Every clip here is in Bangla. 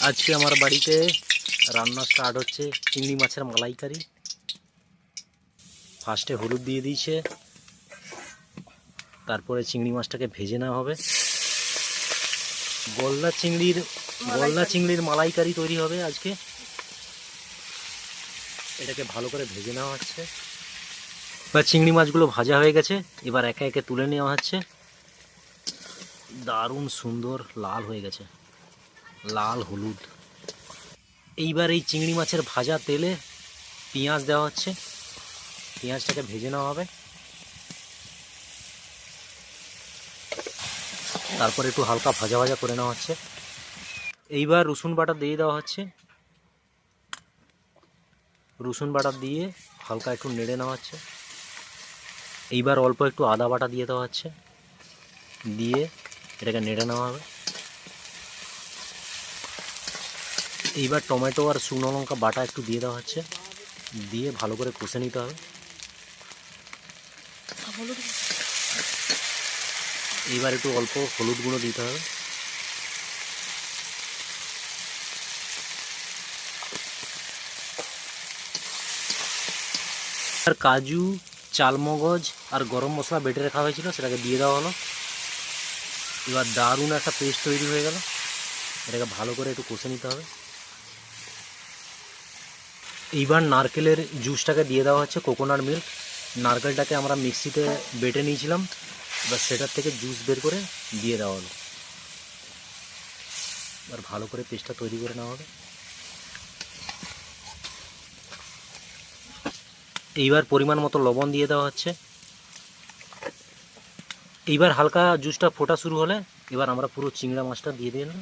আজকে আমার বাড়িতে রান্না স্টার্ট হচ্ছে চিংড়ি মাছের মালাইকারি। ফার্স্টে হলুদ দিয়ে দিয়েছে। তারপরে চিংড়ি মাছটাকে ভেজে নেওয়া হবে। গলদা চিংড়ির গলদা চিংড়ির মালাইকারি তৈরি হবে আজকে। এটাকে ভালো করে ভেজে নেওয়া হচ্ছে। এবার চিংড়ি মাছগুলো ভাজা হয়ে গেছে। এবার একে একে তুলে নেওয়া হচ্ছে। দারুণ সুন্দর লাল হয়ে গেছে। লাল হলুদ। এইবার এই চিংড়ি মাছের ভাজা তেলে পেঁয়াজ দেওয়া হচ্ছে। পেঁয়াজটাকে ভেজে নেওয়া হবে। তারপর একটু হালকা ভাজা ভাজা করে নেওয়া হচ্ছে। এইবার রসুন বাটা দিয়ে দেওয়া হচ্ছে। রসুন বাটা দিয়ে হালকা একটু নেড়ে নেওয়া হচ্ছে। এইবার অল্প একটু আদা বাটা দিয়ে দেওয়া হচ্ছে। দিয়ে এটাকে নেড়ে নেওয়া হবে। এইবার টমেটো আর শুকনো লঙ্কা বাটা একটু দিয়ে দেওয়া হচ্ছে। দিয়ে ভালো করে কষে নিতে হবে। এইবার একটু অল্প হলুদ গুঁড়ো দিতে হবে। আর কাজু, চালমগজ আর গরম মশলা বেটে রাখা হয়েছিল, সেটাকে দিয়ে দেওয়া হলো। এবার দারুণ একটা পেস্ট তৈরি হয়ে গেল। এটাকে ভালো করে একটু কষে নিতে হবে। এইবার নারকেলের জুসটাকে দিয়ে দেওয়া হচ্ছে কোকোনাট মিল্ক। নারকেলটাকে আমরা মিক্সিতে বেটে নিয়েছিলাম। এবার সেটার থেকে জুস বের করে দিয়ে দেওয়া হলো। এবার ভালো করে পেস্টটা তৈরি করে নেওয়া হবে। এইবার পরিমাণ মতো লবণ দিয়ে দেওয়া হচ্ছে। এইবার হালকা জুসটা ফোটা শুরু হলে এবার আমরা পুরো চিংড়া মাছটা দিয়ে দিলাম।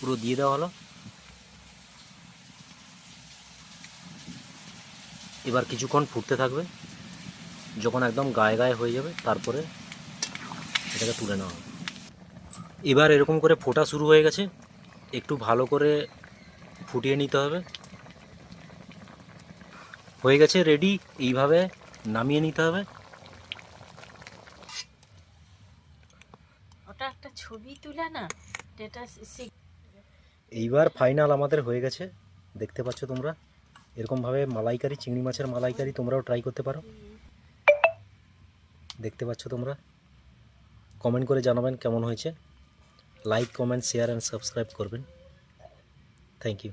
পুরো দিয়ে দেওয়া হলো। এবার কিছুক্ষণ ফুটতে থাকবে। যখন একদম গায়ে গায়ে হয়ে যাবে তারপরে এটাকে তুলে নেওয়া হবে। এবার এরকম করে ফোটা শুরু হয়ে গেছে। একটু ভালো করে ফুটিয়ে নিতে হবে। হয়ে গেছে রেডি এইভাবে নামিয়ে নিতে হবে। ওটা একটা ছবি তুলে না এইবার ফাইনাল আমাদের হয়ে গেছে। দেখতে পাচ্ছ তোমরা? এরকমভাবে মালাইকারি, চিংড়ি মাছের মালাইকারি তোমরাও ট্রাই করতে পারো। দেখতে পাচ্ছ তোমরা? কমেন্ট করে জানাবেন কেমন হয়েছে। Like comment share and subscribe করবেন। Thank you